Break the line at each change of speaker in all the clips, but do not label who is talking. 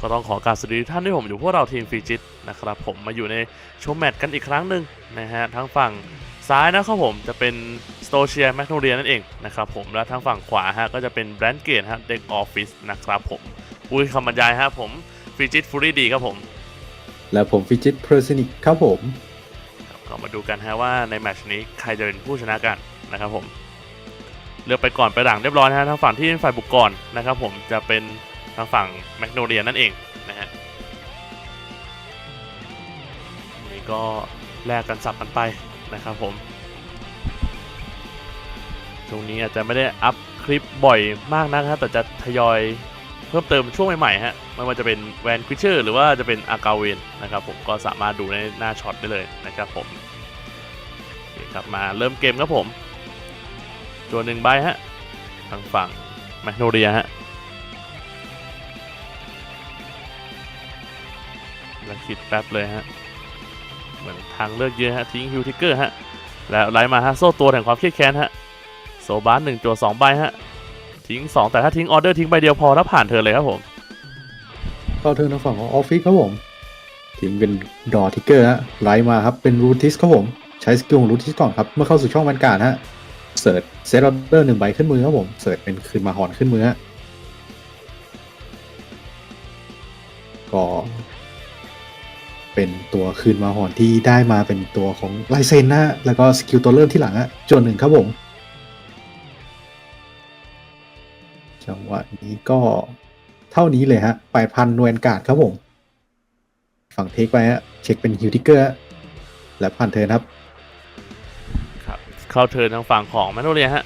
ก็ต้องขอกรารสวัสดีทุกท่านที่ผมอยู่พวกเราทีมฟีจิตนะครับผมมาอยู่ในโชว์แมตช์กันอีกครั้งหนึ่งนะฮะทั้งฝั่งซ้ายนะครับผมจะเป็นสโตเชียแมกโนเรียนั่นเองนะครับผมและทั้งฝั่งขวาฮะก็จะเป็นแบรนด์เกตฮะเด็กออฟฟิศนะครับผมอุ้ยคำบรรยายฮะผมฟีจิตฟูรี่ดีครับผม
และผมฟิจิตเพอร์ซนิกครับผม
ก็มาดูกันฮะว่าในแมตช์นี้ใครจะเป็นผู้ชนะกันนะครับผมเลือกไปก่อนไปหลังเรียบร้อยนะฮะทางฝั่งที่เป็นฝ่ายบุกก่อนนะครับผมจะเป็น ทางฝั่งแมกโนเรียนั่นเองนะฮะนี่ก็แลกกันสับกันไปนะครับผมช่วงนี้อาจจะไม่ได้อัพคลิปบ่อยมากนะครับแต่จะทยอยเพิ่มเติมช่วงใหม่ๆฮะไม่ว่าจะเป็นแวนควิชเชอร์หรือว่าจะเป็นอากาเวนนะครับผมก็สามารถดูในหน้าช็อตได้เลยนะครับผมครับมาเริ่มเกมครับผมตัวหนึ่งใบฮะทางฝั่งแมกโนเรียฮะ คิดแป๊บเลยฮะ เหมือนทางเลือกเยอะฮะ ทิ้งฮิวทิกเกอร์ฮะ แล้วไล่มาฮะ โซ่ตัวแห่งความเครียดแค้นฮะ โซบาร์หนึ่งตัวสองใบฮะ ทิ้งสองแต่ถ้าทิ้งออเดอร์ทิ้งใบเดียวพอแล้วผ่านเธอเลยครับผม
เข้าเทิร์นทางฝั่งของออฟฟิศครับผมทีมเป็นดอทิกเกอร์ฮะ ไลท์มาครับ เป็นรูทิสครับผม ใช้สกิลของรูทิสก่อนครับ เมื่อเข้าสู่ช่องแวนการ์ดฮะ เสิร์ชเซตออเดอร์หนึ่งใบขึ้นมือครับผม เสิร์ชเป็นคืนมาหอนขึ้นมือฮะก็ เป็นตัวคืนมาหอนที่ได้มาเป็นตัวของลายเซนนะแล้วก็สกิลตัวเริ่มที่หลังฮะจนหนึ่งครับผมจังหวะนี้ก็เท่านี้เลยฮะแปดพันนวลการ์ดครับผม ฝั่งเทคไปฮะเช็คเป็นฮิวทิกเกอร์และผ่านเทิร์นครับ
ครับ เข้าเทินทางฝั่งของแมกโนเรียฮะ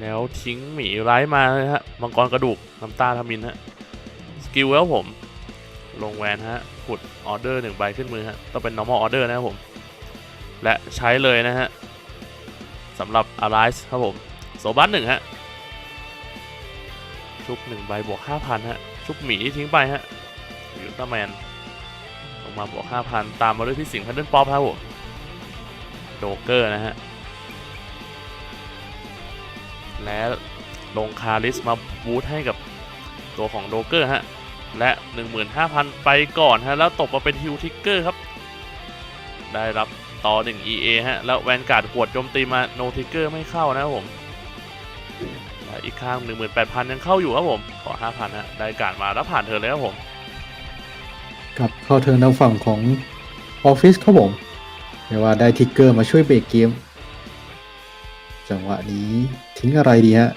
แล้วทิ้งหมีไร้มาเลยฮะ มังกรกระดูกน้ำตาทามินฮะ สกิลแล้วผม ลงแวนฮะขุดออเดอร์หนึ่งใบขึ้นมือฮะต้องเป็น normal order นะครับผม และใช้เลยนะฮะสำหรับ arise ครับผมโซบัสหนึ่งฮะชุบหนึ่งใบบวกห้าพันฮะชุบหมีทิ้งไปฮะยูต้าแมนลงมาบวก5,000ตามมาด้วยพี่สิงห์พันเดิลป๊อปครับผมโดเกอร์นะฮะและลงคาริสมาบูทให้กับตัวของโดเกอร์ฮะ และ 15,000 ไปก่อนฮะ แล้วตกมาเป็นฮิวทิกเกอร์ครับ ได้รับต่อ 1 EA ฮะ แล้วแวนการ์ดขวดโจมตีมาโนทิกเกอร์ไม่เข้านะครับผมอีกข้าง 18,000 ยังเข้าอยู่ครับผม ขอ 5,000 ฮะ ได้การ์ดมาแล้วผ่านเธอเลยครับผม
กับเข้าเทิร์นทางฝั่งของออฟฟิศครับผมเรียกว่าได้ทิกเกอร์มาช่วยเบรกเกม จังหวะนี้ทิ้งอะไรดีฮะ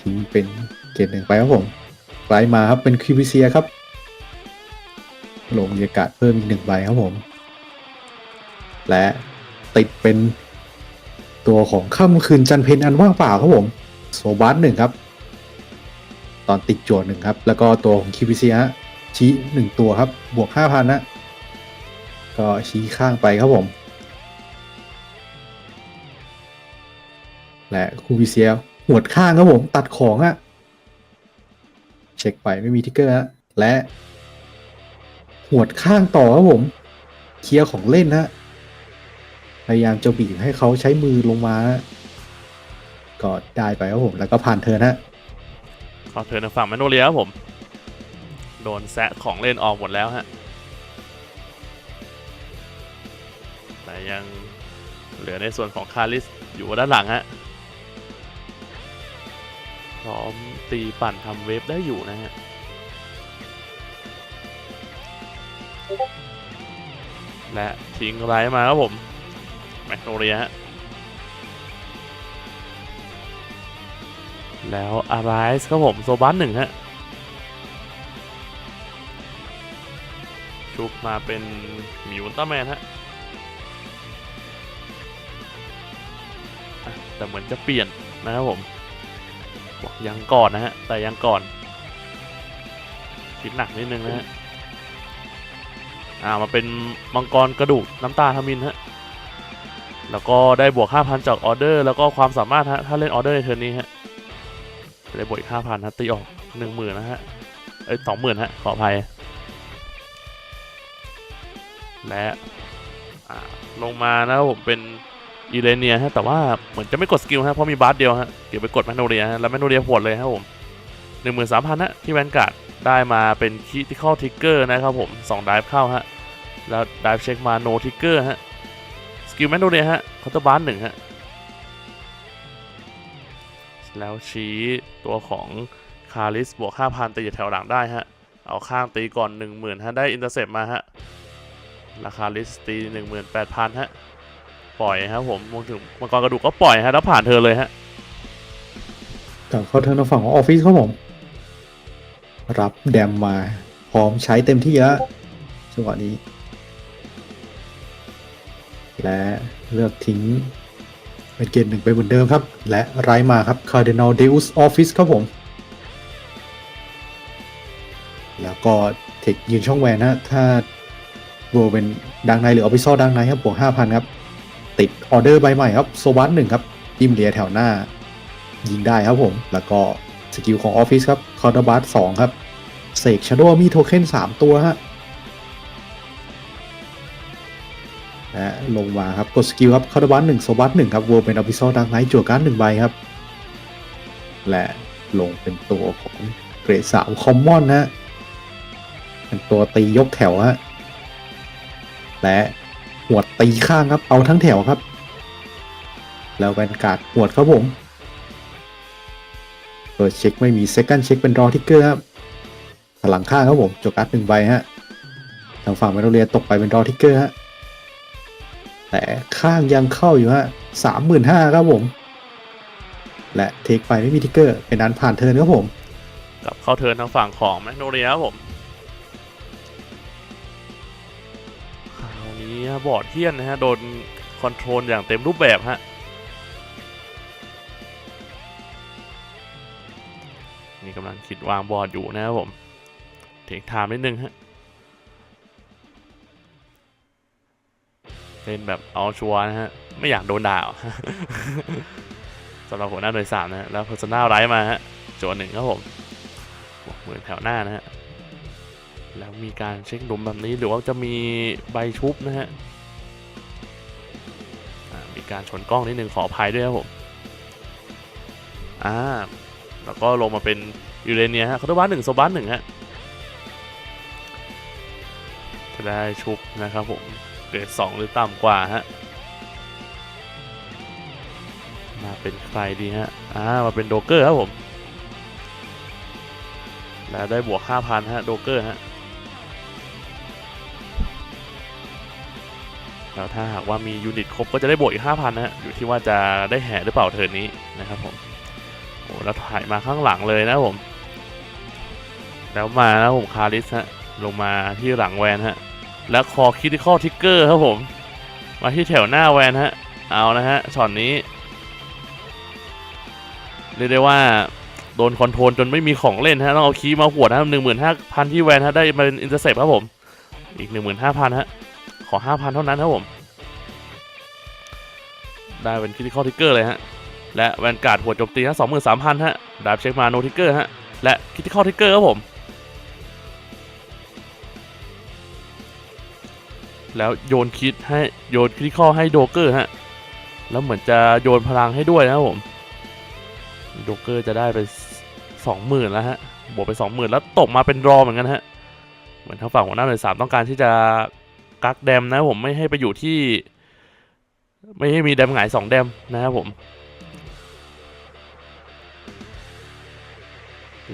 ทิ้งเป็น เกตหนึ่งไปครับผมไลมาครับเป็นคิวิเซียครับลงบรรยากาศเพิ่มอีกหนึ่งใบครับผม และติดเป็นตัวของค่ำคืนจันเพนอันว่างเปล่าครับผมโซบัสหนึ่งครับ ตอนติดโจทย์หนึ่งครับ แล้วก็ตัวของคิวิเซียชี้หนึ่งตัวครับ บวกห้าพันนะ ก็ชี้ข้างไปครับผม และคูวิเซียหวดข้างครับผม ตัดของอะ เช็คไปไม่มีทิกเกอร์ฮะและหวดข้างต่อครับผม เคลียร์ของเล่นฮะพยายามจะบีบให้เขาใช้มือลงมา ก็ได้ไปครับผม แล้วก็ผ่านเธอนะ
ขอเทิร์นทางฝั่งแมนโนเลียครับผม โดนแซะของเล่นออกหมดแล้วฮะ แต่ยังเหลือในส่วนของคาริสอยู่ด้านหลังฮะพร้อม ตีปั่นทำเวฟได้อยู่นะฮะและทิ้งไรมาครับผมแมกโนเลียฮะแล้วอาร์ไรส์ครับผมโซบัสหนึ่งฮะชุบมาเป็นมิวต้าแมนฮะแต่เหมือนจะเปลี่ยนนะครับผม บอกยังก่อนนะฮะ แต่ยังก่อนคิดหนักนิดนึงนะฮะ อ่ามาเป็นมังกรกระดูกน้ำตาทามินฮะ แล้วก็ได้บวก 5,000 จากออเดอร์ แล้วก็ความสามารถฮะ ถ้าเล่นออเดอร์ในเทอร์นนี้ฮะจะได้บวกอีกห้าพันฮะตีออกหนึ่งหมื่นนะฮะ เอ้ยสองหมื่นฮะ ขออภัย และอ่าลงมานะผมเป็น อีเลเนียฮะแต่ว่าเหมือนจะไม่กดสกิลฮะเพราะมีบาร์เดียวฮะเดี๋ยวไปกดแมนโนเรียฮะแล้วแมนโนเรียหดเลยครับผมหนึ่งหมื่นสามพันฮะที่แวนการ์ดได้มาเป็นคิติคอลทิกเกอร์นะครับผมสองดิฟเข้าฮะแล้วดิฟเช็คมาโนทิกเกอร์ฮะสกิลแมนโนเรียฮะเคาน์เตอร์บาร์หนึ่งฮะแล้วชี้ตัวของคาริสบวก5,000ตีแถวหลังได้ฮะเอาข้างตีก่อน10,000ฮะได้อินเตอร์เซปมาฮะราคาลิสตี18,000ฮะ ปล่อยครับผมมองถึงมังกรกระดูกก็ปล่อยฮะแล้วผ่านเธอเลยฮะ
จากเข้าเทิร์นทางฝั่งของออฟฟิศครับผม รับแดมมา พร้อมใช้เต็มที่แล้วจังหวะนี้ และเลือกทิ้งเป็นเกณฑ์หนึ่งไปเหมือนเดิมครับ และไร้มาครับ Cardinal Deus Office ครับผม แล้วก็เทคยืนช่องแวนนะถ้าโบเป็นดังในหรือออฟฟิศดังในครับบวก5,000ครับ ติดออเดอร์ใบใหม่ครับโซบัสหนึ่งครับยิมเลียแถวหน้า ยิงได้ครับผม แล้วก็สกิลของออฟฟิศครับคอร์ดบัสสองครับเสกชาโดมีโทเค็นสามตัวฮะและลงมาครับกดสกิลครับคอร์ดบัสหนึ่งโซบัสหนึ่งครับวัวเป็นออฟฟิศดังไนท์จั่วการ์ดหนึ่งใบครับ และลงเป็นตัวของเกรดสามคอมมอนฮะเป็นตัวตียกแถวฮะและ หวดตีข้างครับ เอาทั้งแถวครับ แล้วแวนการ์ดหวดครับผมเปิดเช็คไม่มีเซคันด์เช็คเป็นรอทิกเกอร์ครับพลังข้างครับผมจกการ์ดหนึ่งใบฮะทางฝั่งแมนโนเรียตกไปเป็นรอทิกเกอร์ฮะแต่ข้างยังเข้าอยู่ฮะสามหมื่นห้าครับผม และเทคไปไม่มีทิกเกอร์เป็นนั้นผ่านเทิร์นครับผม
กลับเข้าเทิร์นทางฝั่งของแมกโนเรียครับผม นี้บอร์ดเทียนนะฮะ โดนคอนโทรลอย่างเต็มรูปแบบฮะนี่กำลังคิดวางบอร์ดอยู่นะครับผมเทคไทม์นิดนึงฮะเล่นแบบเอาชัวร์นะฮะ ไม่อยากโดนด่าสำหรับหัวหน้าโดยสารนะฮะ แล้ว Personal ไรมาฮะโจนหนึ่งครับผมเหมือนแถวหน้านะฮะ แล้วมีการเช็คหลุมแบบนี้หรือว่าจะมีใบชุบนะฮะมีการชนกล้องนิดนึงขออภัยด้วยครับผมอ่าแล้วก็ลงมาเป็นยูเรเนียฮะคาร์บ้านหนึ่งโซบานหนึ่งฮะจะได้ชุบนะครับผมเกรดสองหรือต่ำกว่าฮะมาเป็นใครดีฮะอ่ามาเป็นโดเกอร์ครับผม แล้วได้บวก 5,000 ฮะ โดเกอร์ฮะ แล้วถ้าหากว่ามียูนิตครบก็จะได้บวกอีก 5,000 นะฮะ อยู่ที่ว่าจะได้แห่หรือเปล่าเทิร์นนี้นะครับผม โอ้แล้วถ่ายมาข้างหลังเลยนะผม แล้วมานะผมคาริสฮะ ลงมาที่หลังแวนฮะ แล้วคอคิติคอลทิกเกอร์ครับผม มาที่แถวหน้าแวนฮะ เอานะฮะ ช็อตนี้ เรียกได้ว่าโดนคอนโทรลจนไม่มีของเล่นฮะ ต้องเอาคีมาหวดนะหนึ่งหมื่นห้าพันที่แวนฮะ ได้มาเป็นอินเตอร์เซปครับผม อีกหนึ่งหมื่นห้าพันฮะ ขอห้าพันเท่านั้นครับผม ได้เป็นคริติคอลทิกเกอร์เลยฮะ และแวนการ์ดหัวโจมตีฮะสองหมื่นสามพันฮะ ดาบเช็คมาโนทิกเกอร์ฮะ และคริติคอลทิกเกอร์ครับผม แล้วโยนคิดให้โยนคริติคอลให้โดเกอร์ฮะ แล้วเหมือนจะโยนพลังให้ด้วยนะครับผม โดเกอร์จะได้ไปสองหมื่นแล้วฮะ บวกไปสองหมื่นแล้วตกมาเป็นรอเหมือนกันฮะ เหมือนทางฝั่งหัวหน้าหน่วยสามต้องการที่จะ กักแดมนะผมไม่ให้ไปอยู่ที่ ไม่ให้มีแดมหงายสองแดมนะครับผม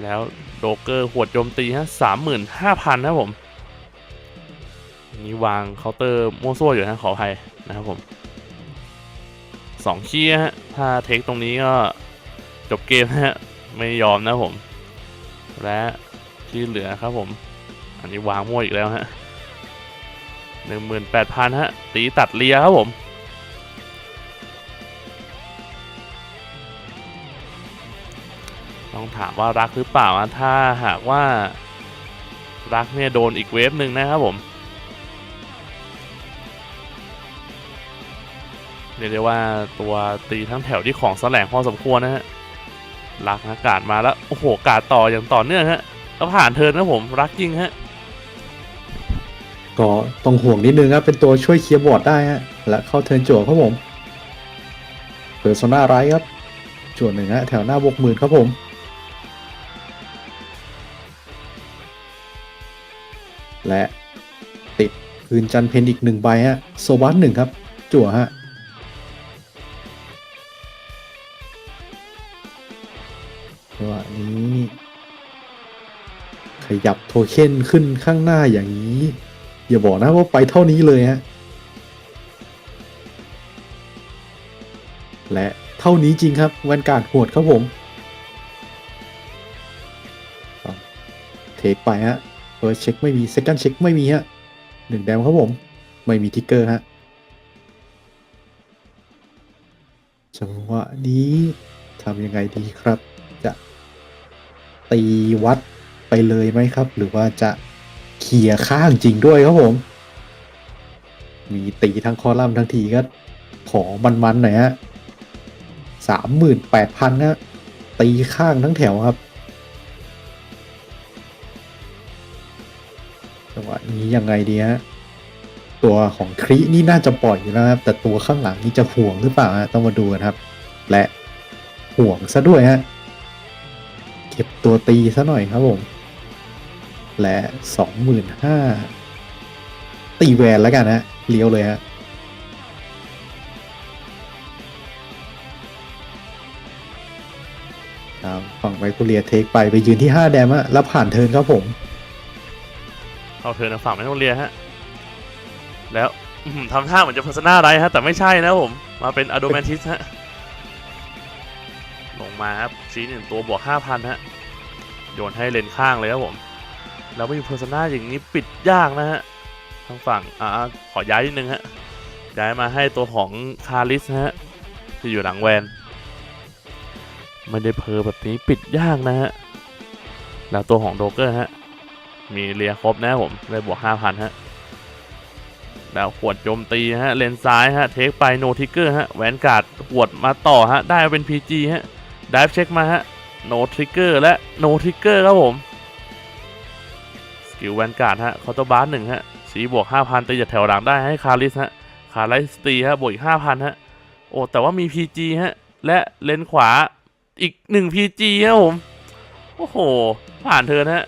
แล้วโดเกอร์หวดโจมตีฮะสามหมื่นห้าพันนะผมนนี้วางเคาน์เตอร์มั่วซั่วอยู่นะขออภัยนะครับผมสองขี้ฮะถ้าเทคตรงนี้ก็จบเกมฮะไม่ยอมนะผม และที่เหลือครับผม อันนี้วางมั่วอีกแล้วฮะ หนึ่งหมื่นแปดพันฮะ ตีตัดเลียครับผม ต้องถามว่ารักหรือเปล่าถ้าหากว่ารักเนี่ยโดนอีกเวฟหนึ่งนะครับผม เรียกได้ว่าตัวตีทั้งแถวที่ของแสลงพอสมควรนะฮะ รักนะกาดมาแล้ว โอ้โห กาดต่ออย่างต่อเนื่องฮะ แล้วผ่านเทินนะผม รักจริงฮะ
ก็ต้องห่วงนิดนึงครับเป็นตัวช่วยเคลียร์บอร์ดได้ฮะและเข้าเทิร์นโจครับผมเพอร์โซนาไรครับส่วหนึ่งฮะแถวหน้าบกหมื่นครับผมและติดคืนจันเพนอีกหนึ่งใบฮะโซบัสหนึ่งครับ จั่วฮะจังหวะนี้ ขยับโทเค็นขึ้นข้างหน้าอย่างนี้ อย่าบอกนะว่าไปเท่านี้เลยฮะ และเท่านี้จริงครับแวนการ์ดโหดครับผม เทคไปฮะเฟิร์สเช็คไม่มีเซคันด์เช็คไม่มีฮะหนึ่งแดมครับผม ไม่มีทิกเกอร์ฮะ จังหวะนี้ทำยังไงดีครับ จะตีวัดไปเลยไหมครับ หรือว่าจะ เขี่ยข้างจริงด้วยครับผม มีตีทั้งคอลัมน์ทั้งทีก็ขอมันๆหน่อยฮะสามหมื่นแปดพันนะตีข้างทั้งแถวครับจังหวะนี้ยังไงดีฮะตัวของครินี่น่าจะปล่อยอยู่แล้วครับ แต่ตัวข้างหลังนี่จะห่วงหรือเปล่าฮะต้องมาดูกันครับ และห่วงซะด้วยฮะเก็บตัวตีซะหน่อยครับผม และสองหมื่นห้าตีแวนแล้วกันฮะเลี้ยวเลยฮะฝั่งไมโครเลียเทคไปไปยืนที่5แดมอะแล้วผ่านเทิร์นครับผม
เข้าเทิร์นทางฝั่งแมกโนเลียฮะ แล้วอื้อหือทำท่าเหมือนจะเพอร์ซนาไรฮะ แต่ไม่ใช่นะผม มาเป็นอะโดแมนทิสฮะ ลงมาครับชี้หนึ่งตัวบวกห้าพันฮะ โยนให้เลนข้างเลยครับผม แล้วไม่มีเพอร์ซนาอย่างนี้ปิดยากนะฮะทางฝั่งอ่าขอย้ายนิดนึงฮะย้ายมาให้ตัวของคาริสฮะที่อยู่หลังแวนไม่ได้เพอแบบนี้ปิดยากนะฮะแล้วตัวของโดเกอร์ฮะมีเลียครบนะผมเลยบวกห้าพันฮะแล้วขวดโจมตีฮะเลนซ้ายฮะเทคไปโนทิกเกอร์ฮะแวนการ์ดขวดมาต่อฮะได้เป็น PG ฮะดิฟเช็คมาฮะโนทิกเกอร์และโนทิกเกอร์ครับผม กิลแวนการ์ดฮะคอร์ตบาร์หนึ่งฮะสีบวกห้าพันตีจากแถวหลังได้ให้คาริสฮะคาริสตีฮะบวกอีกห้าพันฮะโอ้แต่ว่ามี PG ฮะและเลนขวาอีกหนึ่ง PG ครับผมโอ้โห ผ่านเทินฮะ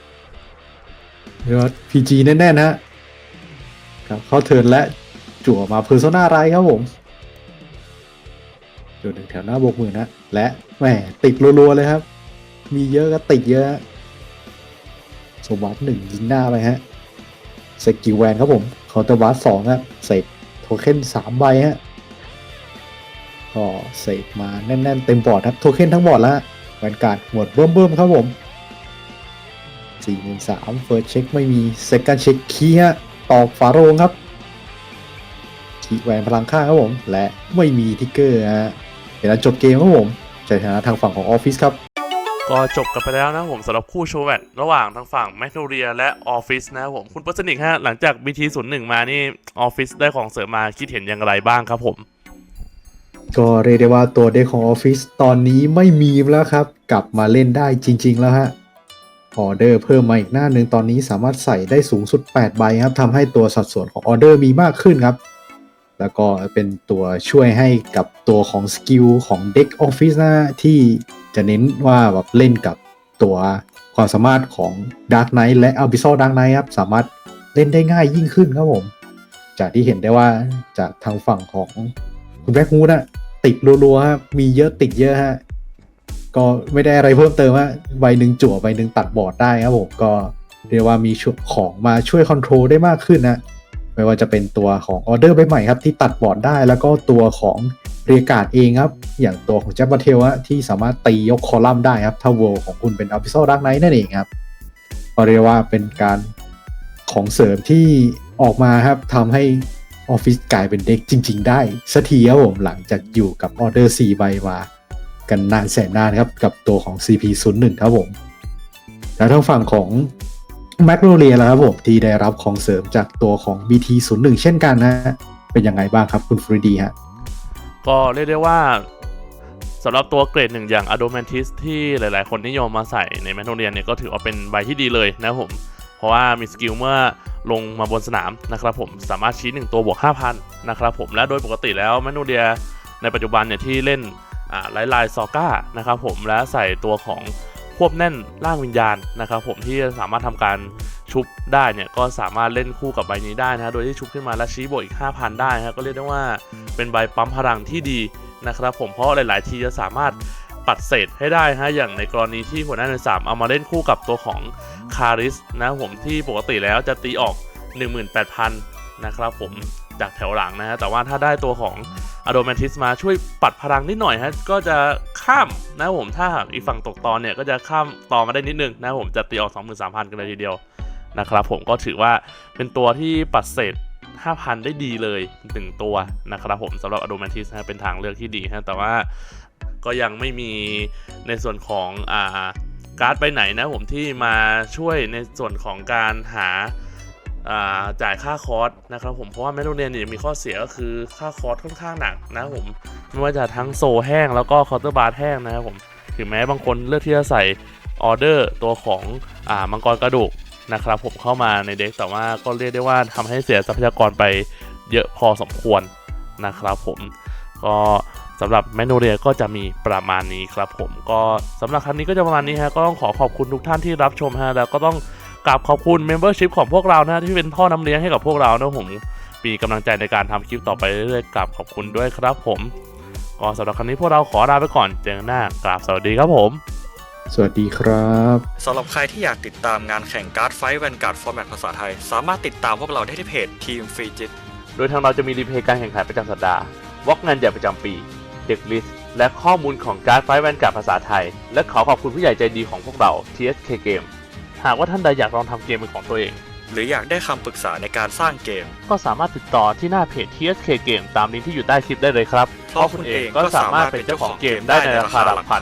เรียว่า PG แน่ๆนะฮะครับเข้าเทิร์นและจั่วมาเพอร์โซนาไรครับผมจุดหนึ่งแถวหน้าบวกหมื่นนะและแหมติดรัวๆเลยครับ มีเยอะก็ติดเยอะ สมบัติหนึ่งยิงหน้าไปฮะสกิลแวนครับผมเคาน์เตอร์บัสสองครับเสกโทเค็นสามใบฮะก็เสกมาแน่นๆเต็มบอร์ดครับโทเค็นทั้งบอร์ดแล้วฮะแวนการ์ดหมวดเบิ่มๆครับผมสี่หมื่นสามเฟิร์สเช็คไม่มีเซคันด์เช็คคีย์ฮะตอกฝาโรงครับคีแหวนพลังข้างครับผม และไม่มีทิกเกอร์ฮะเดี๋ยวเรจบเกมครับผมจะชนะทางฝั่งของออฟฟิศครับ
ก็จบกันไปแล้วนะผมสำหรับคู่โชว์แวตระหว่างทางฝั่งแม g โนเรียและออฟฟิศนะผมคุณเปอร์สนิกฮะหลังจาก BT01 มานี่ออฟฟิศได้ของเสริมมาคิดเห็นอย่างไรบ้างครับผม
ก็เรียกได้ว่าตัวเด็กของออฟฟิศตอนนี้ไม่มีแล้วครับ กลับมาเล่นได้จริง ๆ แล้วฮะออเดอร์เพิ่มมาอีกหน้าหนึ่งตอนนี้สามารถใส่ได้สูงสุด 8 ใบครับทำให้ตัวสัดส่วนของออเดอร์มีมากขึ้นครับ แล้วก็เป็นตัวช่วยให้กับตัวของสกิลของเด็กออฟฟิศนะที่ จะเน้นว่าแบบเล่นกับตัวความสามารถของ Dark Knight และ Abyssal Dark Knight ครับ สามารถเล่นได้ง่ายยิ่งขึ้นครับผม จากที่เห็นได้ว่าจากทางฝั่งของคุณแบ็คฮูดอะติดรัวๆมีเยอะติดเยอะฮะ ก็ไม่ได้อะไรเพิ่มเติมฮะใบหนึ่งจั่วใบหนึ่งตัดบอร์ดได้ครับผม ก็เรียกว่ามีชุดของมาช่วยคอนโทรลได้มากขึ้นนะ ไม่ว่าจะเป็นตัวของออเดอร์ใบใหม่ครับที่ตัดบอร์ดได้แล้วก็ตัวของ เรียกาดเองครับ อย่างตัวของแจ็คบัตเทลฮะที่สามารถตียกคอลัมน์ได้ครับถ้าเวลของคุณเป็นอ b ิ s ซ l ดักไนท์นั่นเองครับก็เรียกว่าเป็นการของเสริมที่ออกมาครับทำให้ออฟฟิศกลายเป็นเด็กจริง ๆ ได้สักทีครับผมหลังจากอยู่กับออเดอร์4ใบมากันนานแสนนานครับ กับตัวของ CP01 ครับผม แล้วทางฝั่งของ m a g n o l i a แล้วครับผมที่ได้รับของเสริมจากตัวของ BT01 เช่นกันนะฮะเป็นยังไงบ้างครับคุณฟรีดีฮะ
ก็เรียกได้ว่าสำหรับตัวเกรดหนึ่งอย่าง a d o m a n t i s ที่หลาย ๆ คนนิยมมาใส่ในแม g โนเรียเนี่ยก็ถือว่าเป็นใบที่ดีเลยนะครับผม เพราะว่ามีสกิลเมื่อลงมาบนสนามนะครับผมสามารถชี้ 1 ตัวบวก 5,000 นะครับผมและโดยปกติแล้วแม g โนเรียในปัจจุบันเนี่ยที่เล่นอ่าไลท์ไลซอก้านะครับผมและใส่ตัวของควบแน่นร่างวิญญาณนะครับผมที่สามารถทำการชุบได้เนี่ยก็สามารถเล่นคู่กับใบนี้ได้นะโดยที่ชุบขึ้นมาแล้วชี้บวกอีก 5,000 ได้นะก็เรียกได้ว่า เป็นใบปั๊มพลังที่ดีนะครับ ผมเพราะหลาย ๆ ทีจะสามารถปัดเศษให้ได้ฮะอย่างในกรณีที่หัวหน้าในสามเอามาเล่นคู่กับตัวของคาริสนะผมที่ปกติแล้วจะตีออก 18,000 นะครับผมจากแถวหลังนะฮะแต่ว่าถ้าได้ตัวของอโดแมนทิสมาช่วยปัดพลังนิดหน่อยฮะก็จะข้ามนะผมถ้าหากอีกฝั่งตกตอนเนี่ยก็จะข้ามตอนมาได้นิดนึงนะผมจะตีออก 23,000 กันเลยทีเดียวนะครับผมก็ถือว่าเป็นตัวที่ปัดเศษ 5,000 ได้ดีเลยหนึ่งตัวนะครับผมสำหรับอโดแมนทิสนะเป็นทางเลือกที่ดีฮะแต่ว่าก็ยังไม่มีในส่วนของอ่าการ์ดไปไหนนะผมที่มาช่วยในส่วนของการหาอ่าจ่ายค่าคอร์สนะครับผมเพราะว่าแมโนเนียเนี่ยมีข้อเสียก็คือค่าคอร์สค่อนข้างหนักนะผมไม่ว่าจะทั้งโซแห้งแล้วก็คอร์เตอร์บาร์แห้งนะครับผมถึงแม้บางคนเลือกที่จะใส่ออเดอร์ตัวของอ่ามังกรกระดูก นะครับผมเข้ามาในเด็กแต่ว่าก็เรียกได้ว่าทำให้เสียทรัพยากรไปเยอะพอสมควรนะครับผมก็สำหรับแมโนเรียก็จะมีประมาณนี้ครับผมก็สำหรับครั้งนี้ก็จะประมาณนี้ฮะก็ต้องขอขอบคุณทุกท่านที่รับชมฮะแล้วก็ต้องกราบขอบคุณ Membership ของพวกเรานะที่เป็นท่อน้ำเลี้ยงให้กับพวกเรานะผมมีกำลังใจในการทำคลิปต่อไปเรื่อยๆกราบขอบคุณด้วยครับผมก็สำหรับครั้งนี้พวกเราขอลาไปก่อนเจอกันหน้ากราบสวัสดีครับผม
สวัสดีครับ
สำหรับใครที่อยากติดตามงานแข่งการ์ดไฟท์แวนการ์ดฟอร์แมตภาษาไทย สามารถติดตามพวกเราได้ที่เพจทีมฟรีจิต
โดยทางเราจะมีรีเพลย์การแข่งขันประจำสัปดาห์วอกงานใหญ่ประจำปี เด็กลิสต์และข้อมูลของการ์ดไฟแวนการ์ดภาษาไทย และขอขอบคุณผู้ใหญ่ใจดีของพวกเรา TSK Game หากว่าท่านใดอยากลองทำเกมเป็นของตัวเอง
หรืออยากได้คำปรึกษาในการสร้างเกม
ก็สามารถติดต่อที่หน้าเพจ TSK Game ตามลิงก์ที่อยู่ใต้คลิปได้เลยครับ
เพราะคุณเองก็สามารถเป็นเจ้าของเกมได้ในราคาหลักพัน